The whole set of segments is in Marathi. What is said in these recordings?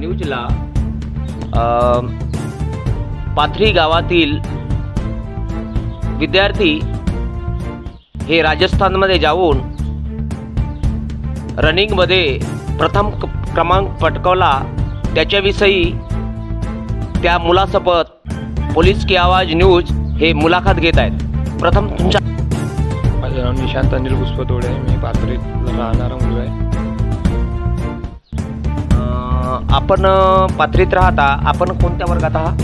न्यूजला. अ, पाथरी गावातील विद्यार्थी हे राजस्थानमध्ये जाऊन रनिंगमध्ये प्रथम क्रमांक पटकावला. त्याच्याविषयी त्या मुलासोबत पोलीस की आवाज न्यूज हे मुलाखत घेत आहेत. प्रथम तुमच्या माझं नाव निशांत अनिल पुष्पतोडे मी पाथरीत राहणारा मुलगा आहे. आपण अ, पाथरीत राहता आपण कोणत्या वर्गात आहात?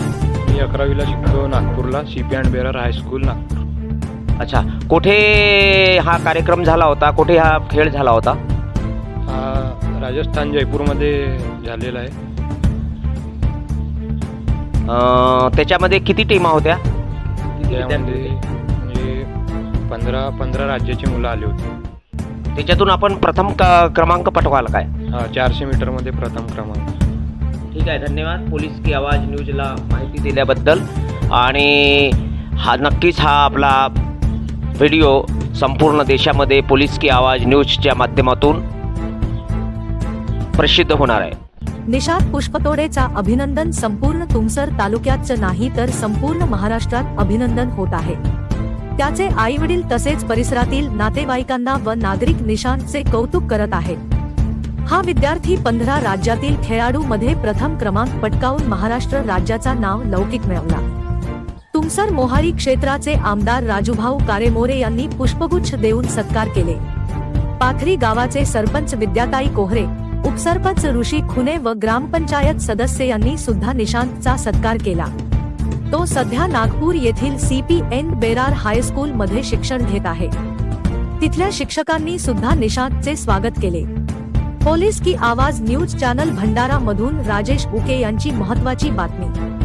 मी अकरावीला शिकतो नागपूरला C P and Berar high school Nagpur. अच्छा. कुठे हा कार्यक्रम झाला होता? कुठे हा खेळ झाला होता? हा राजस्थान जयपूरमध्ये झालेला आहे. त्याच्यामध्ये किती टीमा होत्या? त्यामध्ये? म्हणजे पंधरा पंधरा राज्याची मुलं आली होती. त्याच्यातून आपण प्रथम क- क्रमांक पटवायला काय? हा चारशे मीटरमध्ये प्रथम क्रमांक. ठीक आहे धन्यवाद. पोलीस की आवाज न्यूजला माहिती दिल्याबद्दल. आणि हा नक्कीच हा आपला व्हिडिओ संपूर्ण देशामध्ये पोलीस की आवाज न्यूजच्या माध्यमातून प्रसिद्ध होणार आहे. निषाद पुष्पतोडेचा अभिनंदन संपूर्ण तुमसर तालुक्याचं नाही तर संपूर्ण महाराष्ट्रात अभिनंदन होत आहे. त्याचे आई वडील तसेच परिसरातील नातेवाईकांना व नागरिक निशांतचे कौतुक करत आहेत. हा विद्यार्थी पंधरा राज्यातील खेळाडू मध्ये प्रथम क्रमांक पटकावून महाराष्ट्र राज्याचा नाव लौकिक मिळवला. तुमसर मोहारी क्षेत्राचे आमदार राजूभाऊ कारेमोरे यांनी पुष्पगुच्छ देऊन सत्कार केले. पाथरी गावाचे सरपंच विद्याताई कोहरे उपसरपंच ऋषी खुने व ग्रामपंचायत सदस्य यांनी सुद्धा निशांतचा सत्कार केला. तो सध्या नागपूर येथील C P and Berar high school मध्ये शिक्षण घेत आहे. तिथल्या शिक्षकांनी सुद्धा निशांतचे स्वागत केले. पोलीस की आवाज न्यूज चॅनल भंडारा मधून राजेश उके यांची महत्वाची बातमी.